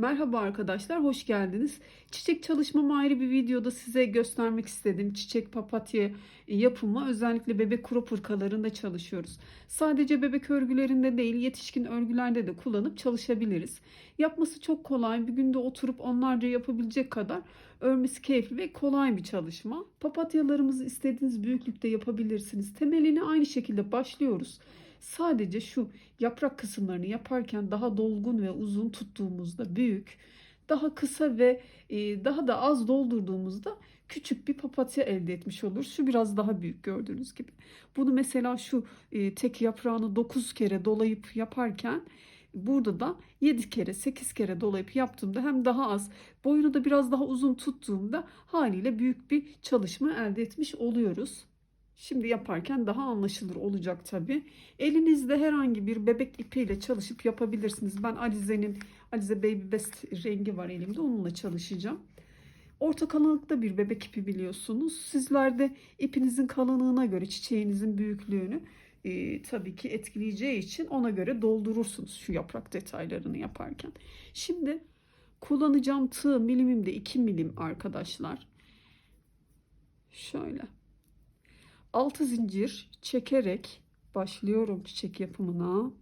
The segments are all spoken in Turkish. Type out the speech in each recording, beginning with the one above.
Merhaba arkadaşlar, hoş geldiniz. Çiçek çalışmamı ayrı bir videoda size göstermek istedim. Çiçek papatya yapımı özellikle bebek crop hırkalarında çalışıyoruz. Sadece bebek örgülerinde değil, yetişkin örgülerde de kullanıp çalışabiliriz. Yapması çok kolay, bir günde oturup onlarca yapabilecek kadar örmesi keyifli ve kolay bir çalışma. Papatyalarımızı istediğiniz büyüklükte yapabilirsiniz. Temelini aynı şekilde başlıyoruz. Sadece şu yaprak kısımlarını yaparken daha dolgun ve uzun tuttuğumuzda büyük, daha kısa ve e, daha da az doldurduğumuzda küçük bir papatya elde etmiş olur. Şu biraz daha büyük gördüğünüz gibi. Bunu mesela şu e, tek yaprağını 9 kere dolayıp yaparken burada da 7 kere 8 kere dolayıp yaptığımda hem daha az boyunu da biraz daha uzun tuttuğumda haliyle büyük bir çalışma elde etmiş oluyoruz. Şimdi yaparken daha anlaşılır olacak tabi. Elinizde herhangi bir bebek ipiyle çalışıp yapabilirsiniz. Ben Alize'nin Alize Baby Best rengi var elimde. Onunla çalışacağım. Orta kalınlıkta bir bebek ipi biliyorsunuz. Sizler de ipinizin kalınlığına göre çiçeğinizin büyüklüğünü e, tabii ki etkileyeceği için ona göre doldurursunuz şu yaprak detaylarını yaparken. Şimdi kullanacağım tığ milimim de 2 milim arkadaşlar. Şöyle. 6 zincir çekerek başlıyorum çiçek yapımına.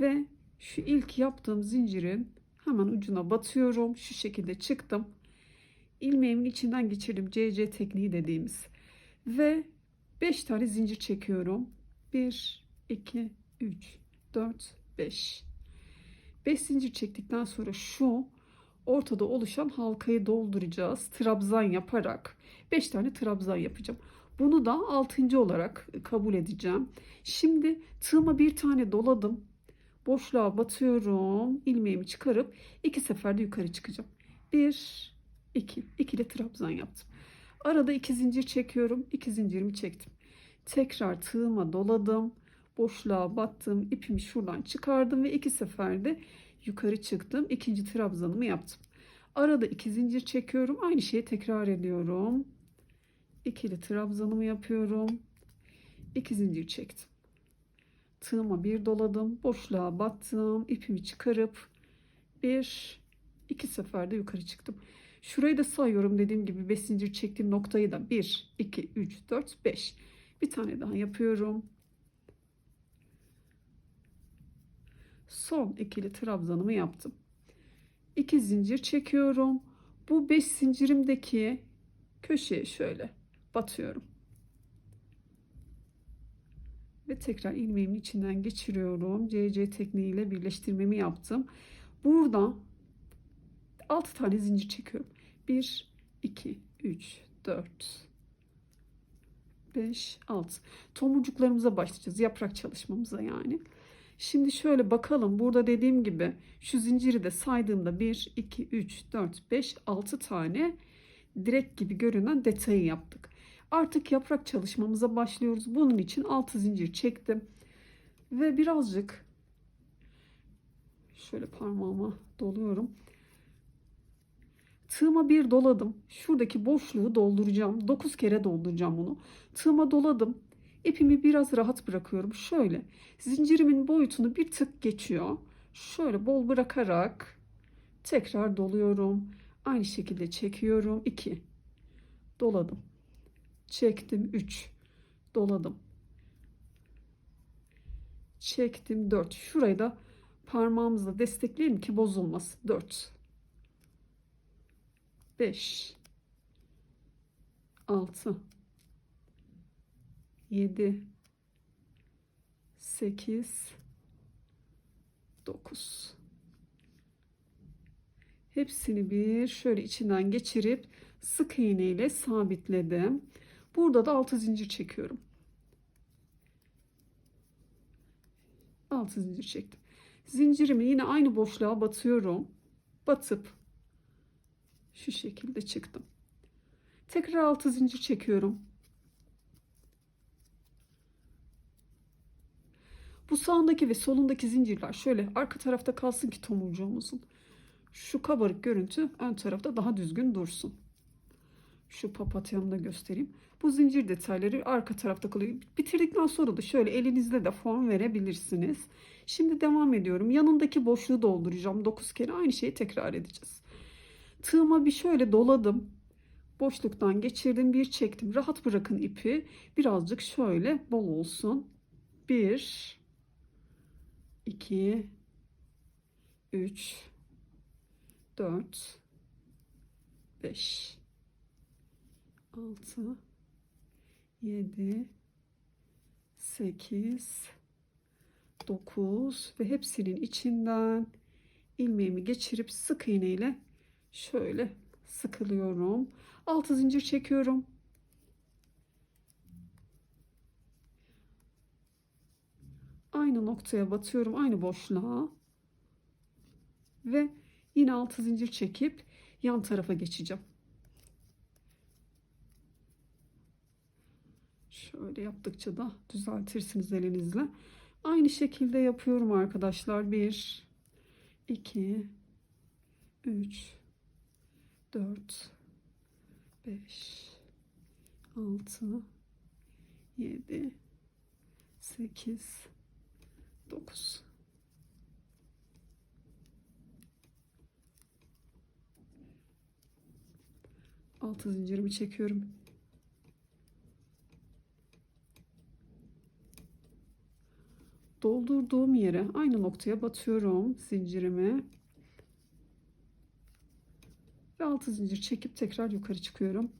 Ve şu ilk yaptığım zincirin hemen ucuna batıyorum. Şu şekilde çıktım. İlmeğimin içinden geçirdim. CC tekniği dediğimiz. Ve 5 tane zincir çekiyorum. 1, 2, 3, 4, 5. 5 zincir çektikten sonra şu ortada oluşan halkayı dolduracağız. Trabzan yaparak 5 tane trabzan yapacağım. Bunu da 6. olarak kabul edeceğim. Şimdi tığıma bir tane doladım. Boşluğa batıyorum. ilmeğimi çıkarıp iki seferde yukarı çıkacağım. 1 2 ikili trabzan yaptım. Arada iki zincir çekiyorum. 2 zincirimi çektim. Tekrar tığıma doladım. Boşluğa battım. ipimi şuradan çıkardım ve iki seferde yukarı çıktım. İkinci trabzanımı yaptım. Arada iki zincir çekiyorum. Aynı şeyi tekrar ediyorum. İkili trabzanımı yapıyorum. İki zincir çektim. Tığıma bir doladım. Boşluğa battım. ipimi çıkarıp bir iki seferde yukarı çıktım. Şurayı da sayıyorum dediğim gibi 5 zincir çektiğim noktayı da 1 2 3 4 5 bir tane daha yapıyorum. Son ikili trabzanımı yaptım. 2 zincir çekiyorum. Bu 5 zincirimdeki köşeye şöyle batıyorum. Ve tekrar ilmeğimin içinden geçiriyorum. CC tekniğiyle birleştirmemi yaptım. Burada 6 tane zincir çekiyorum. 1 2 3 4 5 6 tomurcuklarımıza başlayacağız. Yaprak çalışmamıza yani. Şimdi şöyle bakalım. Burada dediğim gibi şu zinciri de saydığımda 1, 2, 3, 4, 5, 6 tane direk gibi görünen detayı yaptık. Artık yaprak çalışmamıza başlıyoruz. Bunun için 6 zincir çektim. Ve birazcık şöyle parmağıma doluyorum. Tığıma bir doladım. Şuradaki boşluğu dolduracağım. 9 kere dolduracağım bunu. Tığıma doladım. İpimi biraz rahat bırakıyorum. Şöyle zincirimin boyutunu bir tık geçiyor. Şöyle bol bırakarak tekrar doluyorum. Aynı şekilde çekiyorum. 2 doladım. Çektim 3 doladım. Çektim 4. Şurayı da parmağımızla destekleyelim ki bozulmasın. 4 5 6 7 8 9 Hepsini bir şöyle içinden geçirip sık iğne ile sabitledim. Burada da 6 zincir çekiyorum. 6 zincir çektim. Zincirimi yine aynı boşluğa batıyorum. Batıp şu şekilde çıktım. Tekrar 6 zincir çekiyorum. Bu sağındaki ve solundaki zincirler şöyle arka tarafta kalsın ki tomurcuğumuzun şu kabarık görüntü ön tarafta daha düzgün dursun. Şu papatyamı da göstereyim. Bu zincir detayları arka tarafta kalıyor. Bitirdikten sonra da şöyle elinizle de form verebilirsiniz. Şimdi devam ediyorum. Yanındaki boşluğu dolduracağım. 9 kere aynı şeyi tekrar edeceğiz. Tığıma bir şöyle doladım. Boşluktan geçirdim. Bir çektim. Rahat bırakın ipi. Birazcık şöyle bol olsun. 1 2 3 4 5 6 7 8 9 ve hepsinin içinden ilmeğimi geçirip sık iğne ile şöyle sıkılıyorum. 6 zincir çekiyorum. Aynı noktaya batıyorum, aynı boşluğa. Ve yine 6 zincir çekip yan tarafa geçeceğim. Şöyle yaptıkça da düzeltirsiniz elinizle. Aynı şekilde yapıyorum arkadaşlar. 1 2 3 4 5 6 7 8 9 Altı zincirimi çekiyorum. Doldurduğum yere aynı noktaya batıyorum zincirimi ve altı zincir çekip tekrar yukarı çıkıyorum.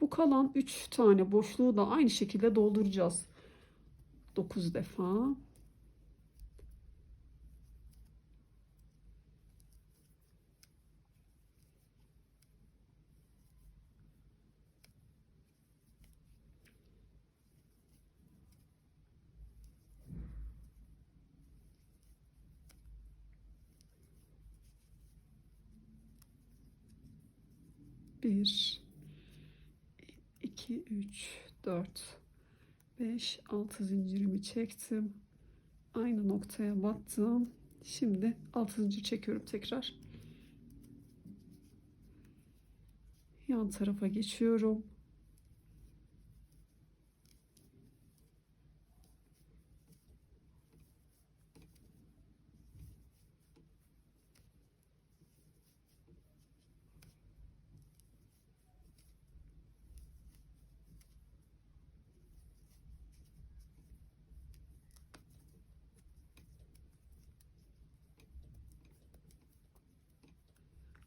Bu kalan 3 tane boşluğu da aynı şekilde dolduracağız. 9 defa. Bir, iki, üç, dört, beş, altı zincirimi çektim. Aynı noktaya battım. Şimdi altı zincir çekiyorum tekrar. Yan tarafa geçiyorum.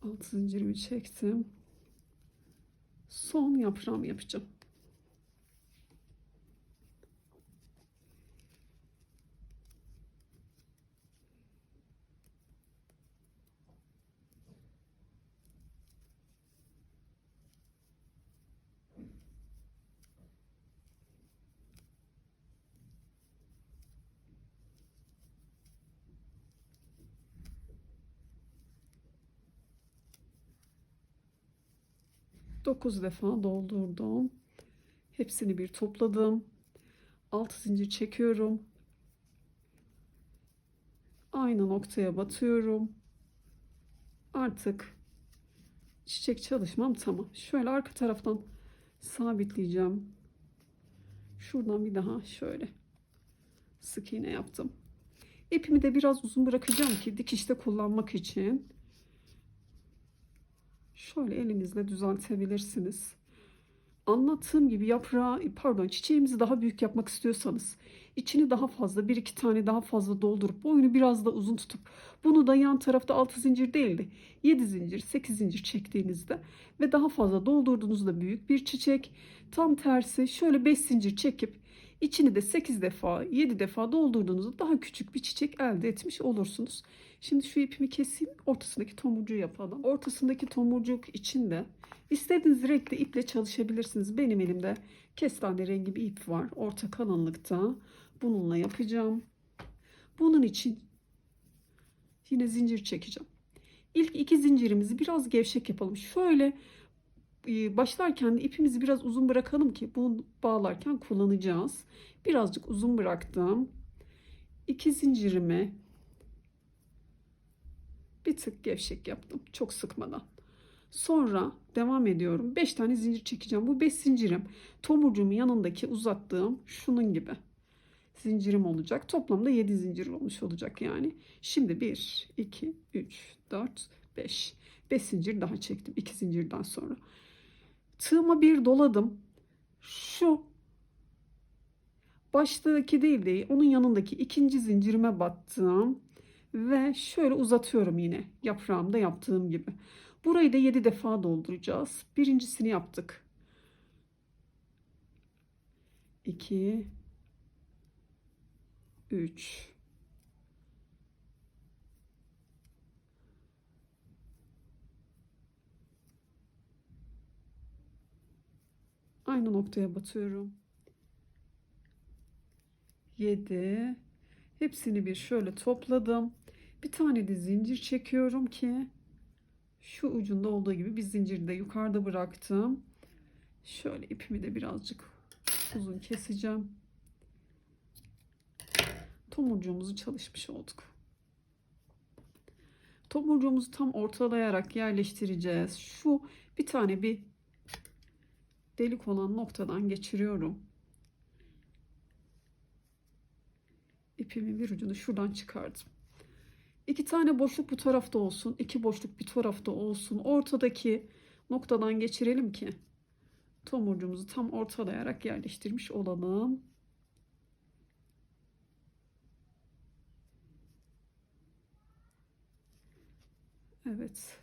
Alt zincirimi çektim. Son yaprağımı yapacağım. Dokuz defa doldurdum. Hepsini bir topladım. Altı zincir çekiyorum. Aynı noktaya batıyorum. Artık çiçek çalışmam tamam. Şöyle arka taraftan sabitleyeceğim. Şuradan bir daha şöyle sık iğne yaptım. İpimi de biraz uzun bırakacağım ki dikişte kullanmak için. Şöyle elinizle düzeltebilirsiniz. Anlattığım gibi yaprağı, pardon çiçeğimizi daha büyük yapmak istiyorsanız içini daha fazla bir iki tane daha fazla doldurup boyunu biraz da uzun tutup bunu da yan tarafta 6 zincir değil de 7 zincir 8 zincir çektiğinizde ve daha fazla doldurduğunuzda büyük bir çiçek tam tersi şöyle 5 zincir çekip içini de 8 defa 7 defa doldurduğunuzda daha küçük bir çiçek elde etmiş olursunuz. Şimdi şu ipimi keseyim ortasındaki tomurcuğu yapalım. Ortasındaki tomurcuk içinde istediğiniz renkli iple çalışabilirsiniz. Benim elimde kestane rengi bir ip var orta kalınlıkta. Bununla yapacağım. Bunun için yine zincir çekeceğim. İlk iki zincirimizi biraz gevşek yapalım. Şöyle başlarken de ipimizi biraz uzun bırakalım ki bunu bağlarken kullanacağız. Birazcık uzun bıraktım. İki zincirimi Bir tık gevşek yaptım. Çok sıkmadan. Sonra devam ediyorum. 5 tane zincir çekeceğim. Bu 5 zincirim tomurcuğumun yanındaki uzattığım şunun gibi zincirim olacak. Toplamda 7 zincir olmuş olacak yani. Şimdi 1, 2, 3, 4, 5. 5 zincir daha çektim. 2 zincirden sonra. Tığıma bir doladım. Şu baştaki değil de onun yanındaki ikinci zincirime battım. Ve şöyle uzatıyorum yine yaprağımda yaptığım gibi. Burayı da 7 defa dolduracağız. Birincisini yaptık. 2 3 Aynı noktaya batıyorum. 7 Hepsini bir şöyle topladım. Bir tane de zincir çekiyorum ki şu ucunda olduğu gibi bir zinciri de yukarıda bıraktım. Şöyle ipimi de birazcık uzun keseceğim. Tomurcuğumuzu çalışmış olduk. Tomurcuğumuzu tam ortalayarak yerleştireceğiz. Şu bir tane bir delik olan noktadan geçiriyorum. İpimin bir ucunu şuradan çıkardım. İki tane boşluk bu tarafta olsun. iki boşluk bir tarafta olsun. Ortadaki noktadan geçirelim ki tomurcuğumuzu tam ortalayarak yerleştirmiş olalım. Evet.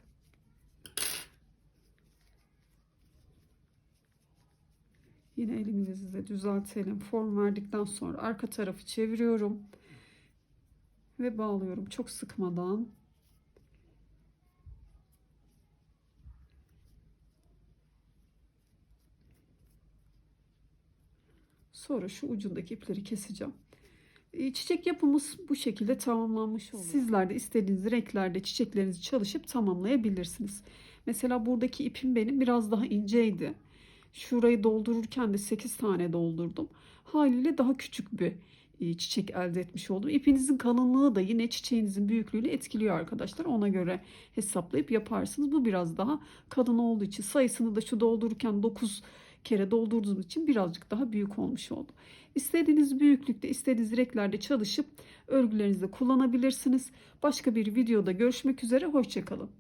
Yine elimizi de düzeltelim. Form verdikten sonra arka tarafı çeviriyorum. Ve bağlıyorum çok sıkmadan. Sonra şu ucundaki ipleri keseceğim. E, Çiçek yapımız bu şekilde tamamlanmış oluyor. Sizler de istediğiniz renklerde çiçeklerinizi çalışıp tamamlayabilirsiniz. Mesela buradaki ipim benim biraz daha inceydi. Şurayı doldururken de 8 tane doldurdum. Haliyle daha küçük bir e, çiçek elde etmiş oldum. İpinizin kalınlığı da yine çiçeğinizin büyüklüğüyle etkiliyor arkadaşlar. Ona göre hesaplayıp yaparsınız. Bu biraz daha kalın olduğu için sayısını da şu doldururken 9 kere doldurduğunuz için birazcık daha büyük olmuş oldu. İstediğiniz büyüklükte, istediğiniz renklerde çalışıp örgülerinizde kullanabilirsiniz. Başka bir videoda görüşmek üzere. Hoşçakalın.